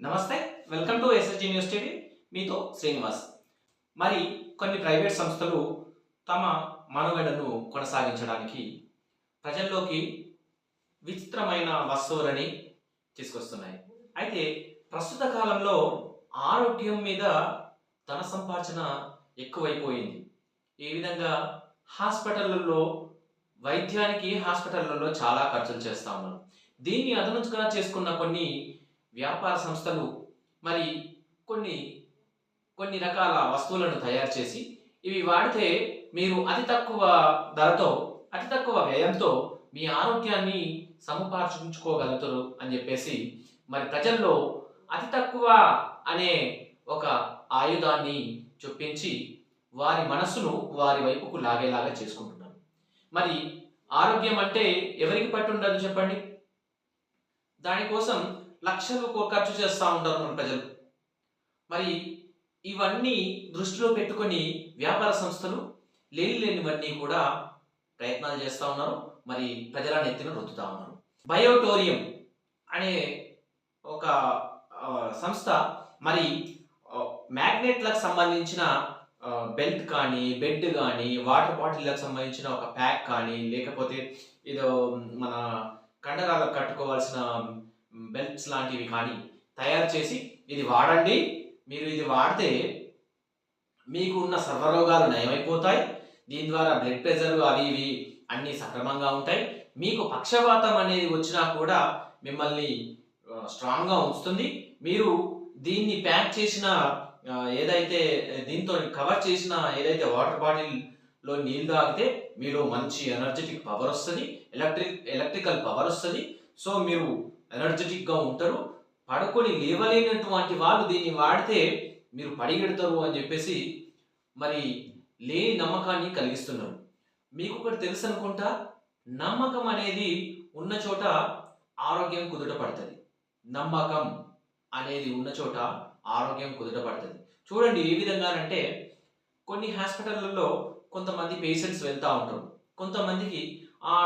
నమస్తే welcome to SSG news TV మీతో శ్రీనివాస్. మరి కొన్ని ప్రైవేట్ సంస్థలు తమ మనుగడను కొనసాగించడానికి ప్రజల్లోకి విచిత్రమైన వస్తువులని తీసుకొస్తున్నాయి. అయితే ప్రస్తుత కాలంలో ఆరోగ్యం మీద ధన సంపార్జన ఎక్కువైపోయింది. ఈ విధంగా హాస్పిటళ్ళల్లో వైద్యానికి హాస్పిటళ్ళలో చాలా ఖర్చులు చేస్తా ఉన్నారు దీన్ని అదనుగా చేసుకున్న కొన్ని వ్యాపార సంస్థలు మరి కొన్ని కొన్ని రకాల వస్తువులను తయారు చేసి ఇవి వాడితే మీరు అతి తక్కువ ధరతో అతి తక్కువ వ్యయంతో మీ ఆరోగ్యాన్ని సముపార్జించుకోగలుగుతారు అని చెప్పేసి మరి ప్రజల్లో అతి తక్కువ అనే ఒక ఆయుధాన్ని చొప్పించి వారి మనస్సును వారి వైపుకు లాగేలాగా చేసుకుంటున్నారు. మరి ఆరోగ్యం అంటే ఎవరికి పట్టుండదు చెప్పండి? దానికోసం లక్షలు ఖర్చు చేస్తూ ఉంటారు మన ప్రజలు. మరి ఇవన్నీ దృష్టిలో పెట్టుకొని వ్యాపార సంస్థలు లేని లేనివన్నీ కూడా ప్రయత్నాలు చేస్తూ ఉన్నారు. మరి ప్రజల నెత్తిన రుద్దుతూ ఉన్నారు. బయోటోరియం అనే ఒక సంస్థ మరి మ్యాగ్నెట్లకు సంబంధించిన బెల్ట్ కానీ బెడ్ కానీ వాటర్ బాటిల్లకు సంబంధించిన ఒక ప్యాక్ కానీ లేకపోతే ఏదో మన కండరాలకు కట్టుకోవాల్సిన బెల్ట్స్ లాంటివి కానీ తయారు చేసి ఇది వాడండి. మీరు ఇది వాడితే మీకు ఉన్న సర్వరోగాలు నయమైపోతాయి. దీని ద్వారా బ్లడ్ ప్రెషర్ అవి ఇవి అన్నీ సక్రమంగా ఉంటాయి. మీకు పక్షవాతం అనేది వచ్చినా కూడా మిమ్మల్ని స్ట్రాంగ్గా ఉంచుతుంది. మీరు దీన్ని ప్యాక్ చేసిన ఏదైతే దీంతో కవర్ చేసిన ఏదైతే వాటర్ బాటిల్లో నీళ్ళు తాగితే మీరు మంచి ఎనర్జెటిక్ పవర్ వస్తుంది. ఎలక్ట్రిక్ ఎలక్ట్రికల్ పవర్ వస్తుంది. సో మీరు ఎనర్జెటిక్గా ఉంటారు. పడుకొని లేవలేనటువంటి వాళ్ళు దీన్ని వాడితే మీరు పడిగెడతారు అని చెప్పేసి మరి లేని నమ్మకాన్ని కలిగిస్తున్నారు. మీకు ఒకటి తెలుసు అనుకుంటా నమ్మకం అనేది ఉన్న చోట ఆరోగ్యం కుదుట పడుతుంది నమ్మకం అనేది ఉన్న చోట ఆరోగ్యం కుదుట పడుతుంది చూడండి ఏ విధంగానంటే కొన్ని హాస్పిటళ్ళలో కొంతమంది పేషెంట్స్ వెళ్తూ ఉంటారు. కొంతమందికి ఆ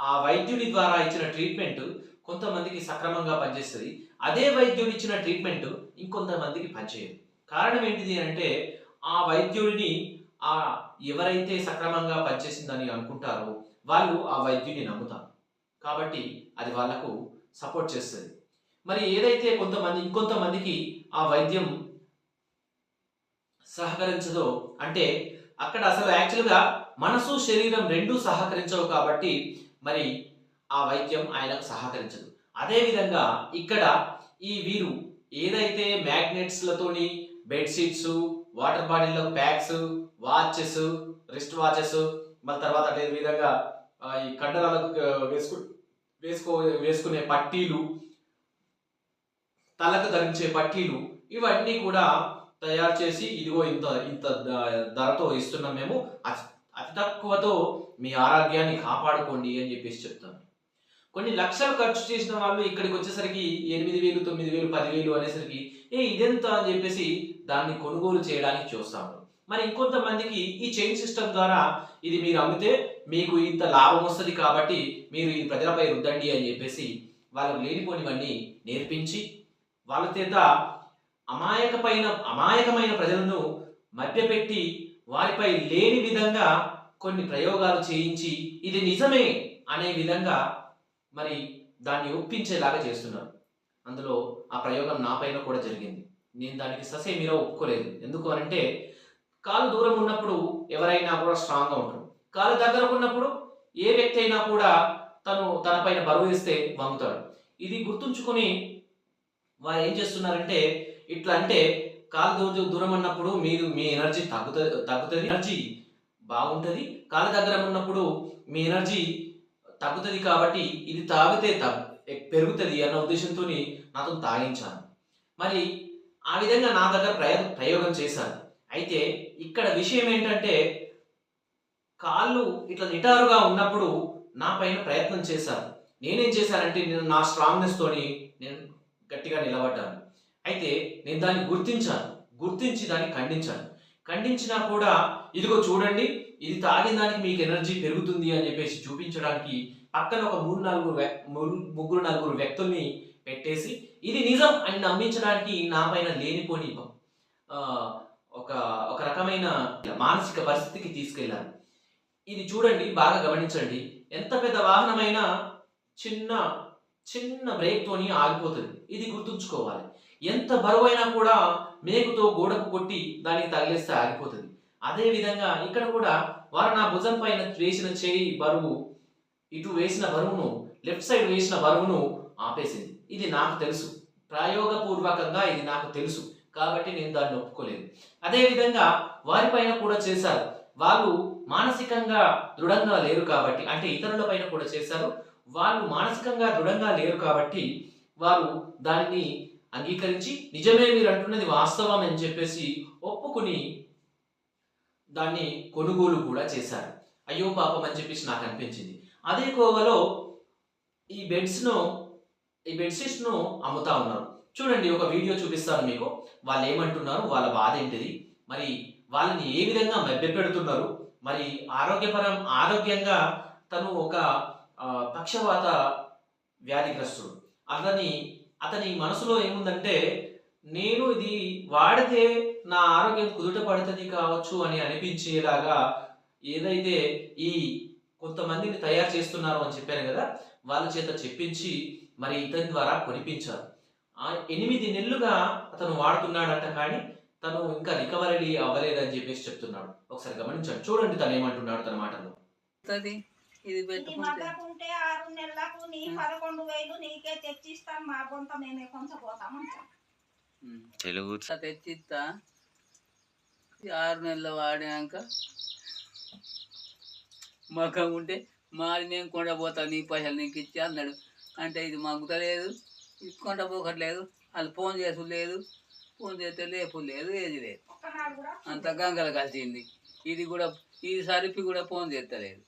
ఆ వైద్యుడి ద్వారా ఇచ్చిన ట్రీట్మెంట్ కొంతమందికి సక్రమంగా పనిచేస్తుంది. అదే వైద్యుడు ఇచ్చిన ట్రీట్మెంట్ ఇంకొంతమందికి పనిచేయదు. కారణం ఏంటిది అంటే ఆ వైద్యుడిని ఆ ఎవరైతే సక్రమంగా పనిచేసిందని అనుకుంటారో వాళ్ళు ఆ వైద్యుడిని నమ్ముతారు. కాబట్టి అది వాళ్ళకు సపోర్ట్ చేస్తుంది. మరి ఏదైతే కొంతమంది ఇంకొంతమందికి ఆ వైద్యం సహకరించదో అంటే అక్కడ అసలు యాక్చువల్గా మనసు శరీరం రెండూ సహకరించవు కాబట్టి మరి ఆ వైద్యం ఆయనకు సహకరించదు. అదేవిధంగా ఇక్కడ ఈ వీరు ఏదైతే మ్యాగ్నెట్స్లతోని బెడ్షీట్స్ వాటర్ బాటిల్లో ప్యాక్స్ వాచెస్ రిస్ట్ వాచెస్ మన తర్వాత అదే విధంగా ఈ కండరాలకు వేసుకు వేసుకో వేసుకునే పట్టీలు తలకు ధరించే పట్టీలు ఇవన్నీ కూడా తయారు చేసి ఇదిగో ఇంత ఇంత ధరతో ఇస్తున్నాం మేము. అతి తక్కువతో మీ ఆరోగ్యాన్ని కాపాడుకోండి అని చెప్పేసి చెప్తాను. కొన్ని లక్షలు ఖర్చు చేసిన వాళ్ళు ఇక్కడికి వచ్చేసరికి ఎనిమిది వేలు తొమ్మిది వేలు పదివేలు అనేసరికి ఏ ఇదెంత? అని చెప్పేసి దాన్ని కొనుగోలు చేయడానికి చూస్తాము. మరి ఇంకొంతమందికి ఈ చైన్ సిస్టమ్ ద్వారా ఇది మీరు అమ్మితే మీకు ఇంత లాభం వస్తుంది కాబట్టి మీరు ఈ ప్రజలపై రుద్దండి అని చెప్పేసి వాళ్ళకు లేనిపోనివన్నీ నేర్పించి వాళ్ళ చేత అమాయకమైన అమాయకమైన ప్రజలను మధ్యపెట్టి వారిపై లేని విధంగా కొన్ని ప్రయోగాలు చేయించి ఇది నిజమే అనే విధంగా మరి దాన్ని ఒప్పించేలాగా చేస్తున్నారు. అందులో ఆ ప్రయోగం నా పైన కూడా జరిగింది. నేను దానికి ససే మీరు ఒప్పుకోలేదు. ఎందుకు అంటే కాలు దూరం ఉన్నప్పుడు ఎవరైనా కూడా స్ట్రాంగ్గా ఉంటారు. కాలు దగ్గర ఉన్నప్పుడు ఏ వ్యక్తి అయినా కూడా తను తనపైన బరువు ఇస్తే వంగుతాడు. ఇది గుర్తుంచుకొని వారు ఏం చేస్తున్నారంటే ఇట్లా అంటే కాలు దూరం దూరం అన్నప్పుడు మీరు మీ ఎనర్జీ తగ్గుతుంది. తగ్గుతుంది ఎనర్జీ బాగుంటుంది. కాలు దగ్గర ఉన్నప్పుడు మీ ఎనర్జీ తగ్గుతుంది కాబట్టి ఇది తాగితే తగ్ పెరుగుతుంది అన్న ఉద్దేశంతో నాతో తాగించాను. మరి ఆ విధంగా నా దగ్గర ప్రయ ప్రయోగం చేశాను. అయితే ఇక్కడ విషయం ఏంటంటే కాళ్ళు ఇట్లా నిటారుగా ఉన్నప్పుడు నా పైన ప్రయత్నం చేశాను. నేనేం చేశానంటే నేను నా స్ట్రాంగ్నెస్ తోని నేను గట్టిగా నిలబడ్డాను. అయితే నేను దాన్ని గుర్తించాను. గుర్తించి దాన్ని ఖండించాను. ఖండించినా కూడా ఇదిగో చూడండి ఇది తాగిన దానికి మీకు ఎనర్జీ పెరుగుతుంది అని చెప్పేసి చూపించడానికి పక్కన ఒక మూడు నలుగురు వ్యక్- ముగ్గురు నలుగురు వ్యక్తుల్ని పెట్టేసి ఇది నిజం అని నమ్మించడానికి నా పైన లేనిపోని ఒక ఒక రకమైన మానసిక పరిస్థితికి తీసుకెళ్ళాను. ఇది చూడండి బాగా గమనించండి. ఎంత పెద్ద వాహనమైనా చిన్న చిన్న బ్రేక్తోని ఆగిపోతుంది. ఇది గుర్తుంచుకోవాలి. ఎంత బరువైనా కూడా మేకుతో గోడకు కొట్టి దానికి తగిలేస్తే ఆగిపోతుంది. అదే విధంగా ఇక్కడ కూడా వారు నా భుజం పైన వేసిన చేయి బరువు ఇటు వేసిన బరువును లెఫ్ట్ సైడ్ వేసిన బరువును ఆపేసింది. ఇది నాకు తెలుసు. ప్రయోగపూర్వకంగా ఇది నాకు తెలుసు. కాబట్టి నేను దాన్ని ఒప్పుకోలేదు. అదే విధంగా వారిపైన కూడా చేశారు. వాళ్ళు మానసికంగా దృఢంగా లేరు కాబట్టి అంటే ఇతరుల పైన కూడా చేశారు. వాళ్ళు మానసికంగా దృఢంగా లేరు కాబట్టి వారు దానిని అంగీకరించి నిజమే మీరు అంటున్నది వాస్తవం అని చెప్పేసి ఒప్పుకుని దాన్ని కొనుగోలు కూడా చేశారు. అయ్యో పాపం అని చెప్పేసి నాకు అనిపించింది. అదే కోవలో ఈ బెడ్స్ను ఈ బెడ్షీట్స్ను అమ్ముతా ఉన్నారు. చూడండి ఒక వీడియో చూపిస్తాను మీకు. వాళ్ళు ఏమంటున్నారు వాళ్ళ బాధ ఏంటిది? మరి వాళ్ళని ఏ విధంగా మభ్యపెడుతున్నారు? మరి ఆరోగ్యపరం ఆరోగ్యంగా తను ఒక పక్షవాత వ్యాధిగ్రస్తుడు. అతని అతని మనసులో ఏముందంటే నేను ఇది వాడితే నా ఆరోగ్యం కుదుట పడుతుంది కావచ్చు అని అనిపించేలాగా ఏదైతే ఈ కొంతమందిని తయారు చేస్తున్నారు అని చెప్పాను కదా వాళ్ళ చేత చెప్పించి మరి ఇతని ద్వారా కొనిపించారు. ఆ ఎనిమిది నెలలుగా అతను వాడుతున్నాడంట కానీ తను ఇంకా రికవరీ అవ్వలేదని చెప్పేసి చెప్తున్నాడు. ఒకసారి గమనించండి. చూడండి తను ఏమంటున్నాడు తన మాటలో ఇది ఇది పెట్టుకుంటే. ఆరు నెలలకు నీ పదకొండు వేలు నీకే తెచ్చిస్తాం మా బొంత మేమే కొంచపోతామంటాం తెలుగు తెచ్చిస్తా ఆరు నెలలు వాడినాక మకం ఉంటే మాది మేము కొండపోతా నీ పైసలు నీకు ఇచ్చి అన్నాడు. అంటే ఇది మగ్గుతలేదు కొండ పోకట్లేదు వాళ్ళు ఫోన్ చేసు లేదు ఫోన్ చేస్తే లేపు లేదు ఏది లేదు. అంత గంగలు కలిసింది. ఇది కూడా ఇది సరిపి కూడా ఫోన్ చేస్తలేదు.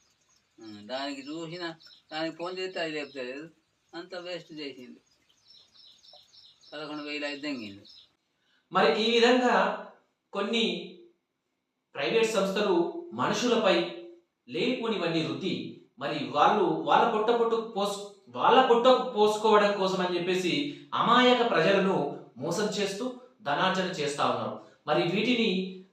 దానికి చూసిన దానికి ఫోన్ చేస్తే అది లేపుతలేదు. అంత వేస్ట్ చేసింది పదకొండు వేలు అయితే మరి ఈ విధంగా కొన్ని ప్రైవేట్ సంస్థలు మనుషులపై లేనిపోనివన్నీ రుద్ది మరి వాళ్ళు వాళ్ళ పొట్ట పొట్టు పోస్ వాళ్ళ పొట్ట పోసుకోవడం కోసం అని చెప్పేసి అమాయక ప్రజలను మోసం చేస్తూ ధనార్జన చేస్తా ఉన్నారు. మరి వీటిని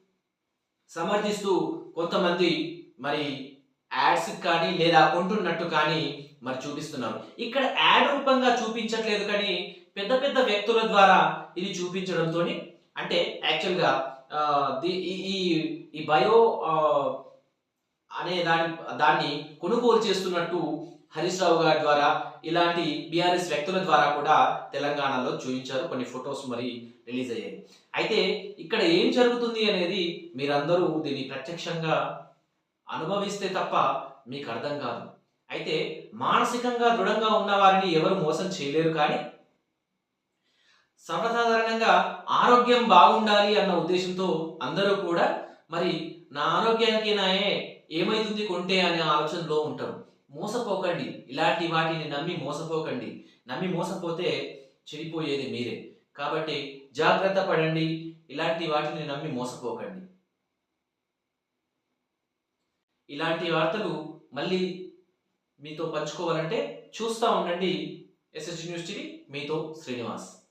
సమర్థిస్తూ కొంతమంది మరి యాడ్స్ కానీ లేదా కొంటున్నట్టు కానీ మరి చూపిస్తున్నారు. ఇక్కడ యాడ్ రూపంగా చూపించట్లేదు కానీ పెద్ద పెద్ద వ్యక్తుల ద్వారా ఇది చూపించడంతో అంటే యాక్చువల్గా ఈ ఈ- బయో అనే దాని దాన్ని కొనుగోలు చేస్తున్నట్టు హరీష్ రావు గారి ద్వారా ఇలాంటి బీఆర్ఎస్ వ్యక్తుల ద్వారా కూడా తెలంగాణలో చూపించారు. కొన్ని ఫొటోస్ మరి రిలీజ్ అయ్యాయి. అయితే ఇక్కడ ఏం జరుగుతుంది అనేది మీరందరూ దీన్ని ప్రత్యక్షంగా అనుభవిస్తే తప్ప మీకు అర్థం కాదు. అయితే మానసికంగా దృఢంగా ఉన్న వారిని ఎవరు మోసం చేయలేరు కానీ సర్వసాధారణంగా ఆరోగ్యం బాగుండాలి అన్న ఉద్దేశంతో అందరూ కూడా మరి నా ఆరోగ్యానికి నా ఏ- ఏమైతుంది కొంటే అనే ఆలోచనలో ఉంటారు. మోసపోకండి. ఇలాంటి వాటిని నమ్మి మోసపోకండి. నమ్మి మోసపోతే చెడిపోయేది మీరే. కాబట్టి జాగ్రత్త పడండి. ఇలాంటి వాటిని నమ్మి మోసపోకండి. ఇలాంటి వార్తలు మళ్ళీ మీతో పంచుకోవాలంటే చూస్తూ ఉండండి ఎస్ఎస్ న్యూస్ టీవీ. మీతో శ్రీనివాస్.